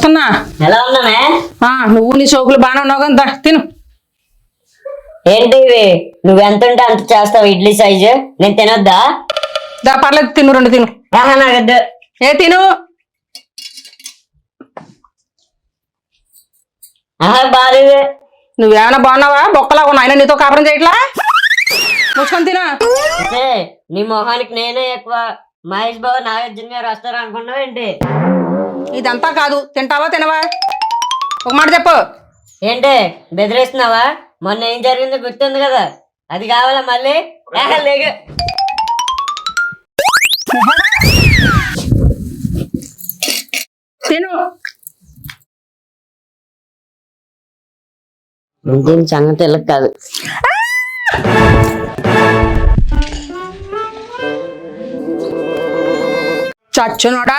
వస్తున్నా? ఎలా ఉన్నామే ఆ, నువ్వు నీ సోకులు బాగానే ఉన్నావు కదా తిను. ఏంటి ఇవి? నువ్వు ఎంత ఉంటే అంత చేస్తావు ఇడ్లీ సైజు? నేను తినొద్దా? దా పర్లేదు తిను రెండు తిను. ఆహా నాకొద్దు ఏ తిను. ఆహా నువ్వేమైనా బాగున్నావా? బొక్కలా ఉన్నా ఆయన నీతో కాపురం చేయట్లా? ముచ్చుకొని తిను. అంటే నీ మొహానికి నేనే ఎక్కువ. మహేష్ బాబు నాగార్జున గారు వస్తారు అనుకున్నావు ఏంటి? ఇదంతా కాదు. తింటావా తినవా? ఒక మాట చెప్పు. ఏంటి బెదిరిస్తున్నావా? మొన్న ఏం జరిగిందో గుర్తుంది కదా? అది కావాలా మళ్ళీ? ఆహా, లేగు. తిను. దీని సంగతి ఇలా కాదు. చచ్చునోడా?